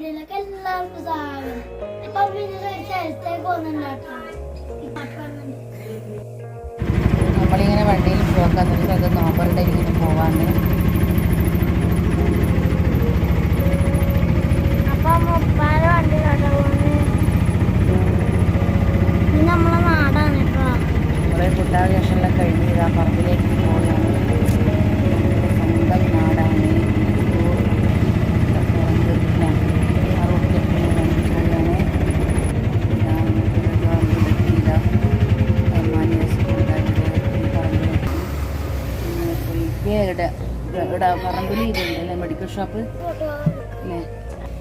വീഡിയോയിലേക്ക് എല്ലാവർക്കും സ്വാഗതം. പിന്നെ ഒരു സ്ഥലത്തേക്ക് നമ്മളിങ്ങനെ വണ്ടിയിൽ ഒരു സ്ഥലത്ത് നോമ്പറുടെ ഇങ്ങനെ പോവാന്ന് അപ്പൊ മുപ്പാല വണ്ടിയിലോട്ട് പോകുന്നത് ഇത് നമ്മളെ നാടാണ് കേട്ടോ. കുറേ ഫുഡാകേഷനെല്ലാം കഴിഞ്ഞ് ഇതാ പറമ്പിലേക്ക് പോവുകയാണ് നമ്മുടെ സ്വന്തം നാടാണ് ആ റോഡിലേക്ക് പോവുകയാണ് ഇതാ നമുക്കൊരു ഗവൺമെന്റ് ഇതാ മാന്യ സ്കൂളുകാരുടെ ഈ പറമ്പിലേക്ക് ഇവിടെ ഇവിടെ പറമ്പിൽ അല്ലേ മെഡിക്കൽ ഷോപ്പ് അല്ലേ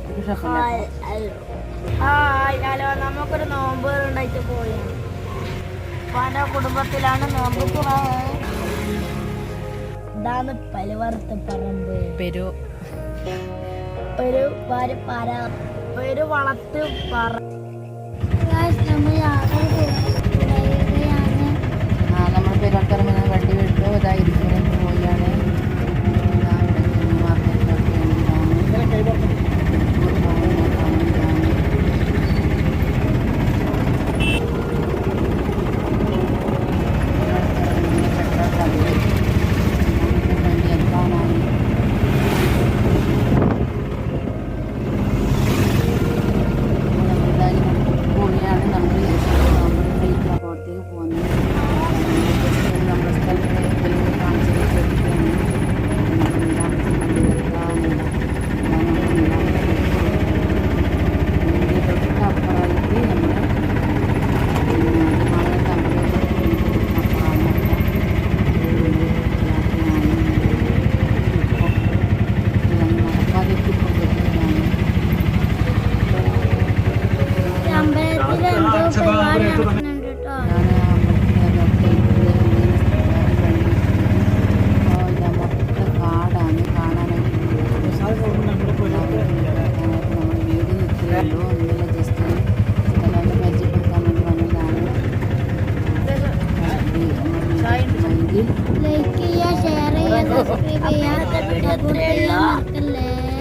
മെഡിക്കൽ ഷോപ്പ് നമുക്കൊരു നോമ്പ് ഉണ്ടായിട്ട് പോയി. പല കുടുംബത്തിലാണ് നോമ്പ് ഇതാണ് പലവർത്ത പറമ്പ്. പെരു. പര ഒരു വളർത്ത് പറ വന്നതാണ് മൈൻഡിൽ ലൈക്ക് ചെയ്യുക ഷെയർ ചെയ്യുക സബ്സ്ക്രൈബ് ചെയ്യുക സപ്പോർട്ട് ചെയ്യാൻ